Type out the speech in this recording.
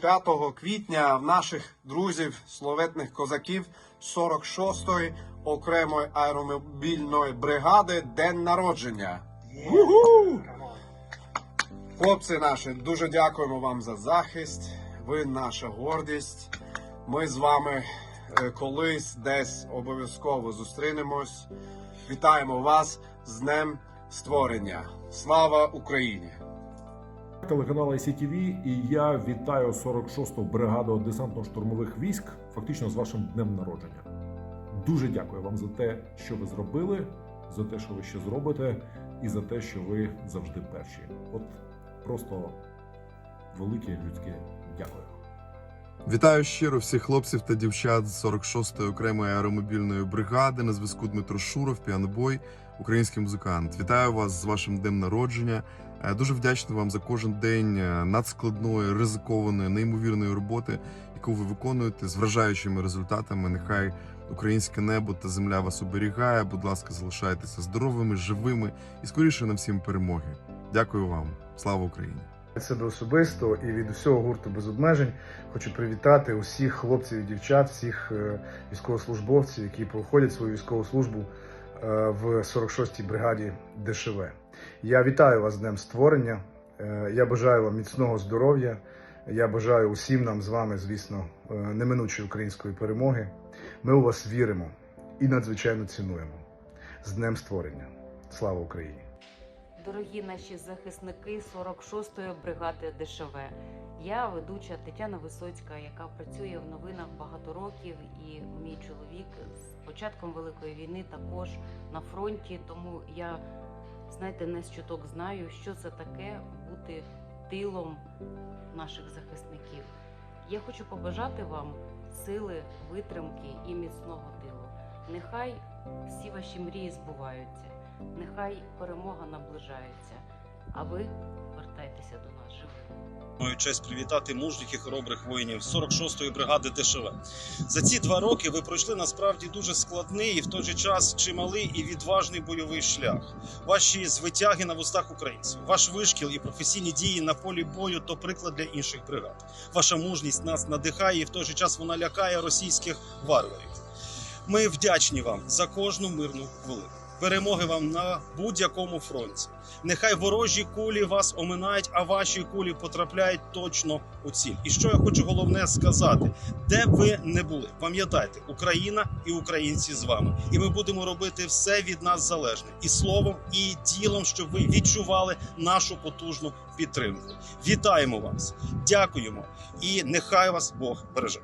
5 квітня в наших друзів словетних козаків 46-ї окремої аеромобільної бригади день народження. Уху! Хлопці наші, дуже дякуємо вам за захист. Ви наша гордість. Ми з вами е, колись десь обов'язково зустрінемось. Вітаємо вас з Днем Створення. Слава Україні! Телеканал ICTV і я вітаю 46-ту бригаду десантно-штурмових військ, фактично з вашим днем народження. Дуже дякую вам за те, що ви зробили, за те, що ви ще зробите, і за те, що ви завжди перші. От просто велике людське дякую. Вітаю щиро всіх хлопців та дівчат з 46-ї окремої аеромобільної бригади. На зв'язку Дмитро Шуров, піанобой, український музикант. Вітаю вас з вашим днем народження. Е, Дуже вдячний вам за кожен день е, надскладної, ризикованої, неймовірної роботи, яку ви виконуєте з вражаючими результатами. Нехай українське небо та земля вас оберігає. Будь ласка, залишайтеся здоровими, живими і скоріше нам всім перемоги. Дякую вам. Слава Україні! Від себе особисто і від усього гурту без обмежень хочу привітати усіх хлопців і дівчат, всіх е, військовослужбовців, які проходять свою військову службу в 46-й бригаді ДШВ. Я вітаю вас з Днем створення. Е, Я бажаю вам міцного здоров'я. Я бажаю усім нам з вами, звісно, е, неминучої української перемоги. Ми у вас віримо і надзвичайно цінуємо. З Днем створення. Слава Україні! Дорогі наші захисники 46-ї бригади ДШВ. Я ведуча Тетяна Висоцька, яка працює в новинах багато років, і мій чоловік з початком Великої війни також на фронті. Тому я, знаєте, не з чуток знаю, що це таке бути тилом наших захисників. Я хочу побажати вам сили, витримки і міцного тилу. Нехай всі ваші мрії збуваються. Нехай перемога наближається, а ви вертайтеся до нас живими. Маю честь привітати мужніх і хоробрих воїнів 46-ї бригади ДШВ. За ці два роки ви пройшли насправді дуже складний і в той же час чималий і відважний бойовий шлях. Ваші звитяги на вустах українців, ваш вишкіл і професійні дії на полі бою то приклад для інших бригад. Ваша мужність нас надихає, і в той же час вона лякає російських варварів. Ми вдячні вам за кожну мирну хвилину. Перемоги вам на будь-якому фронті. Нехай ворожі кулі вас оминають, а ваші кулі потрапляють точно у ціль. І що я хочу головне сказати: де б ви не були, пам'ятайте, Україна і українці з вами. І ми будемо робити все від нас залежне і словом, і ділом, щоб ви відчували нашу потужну підтримку. Вітаємо вас, дякуємо, і нехай вас Бог береже.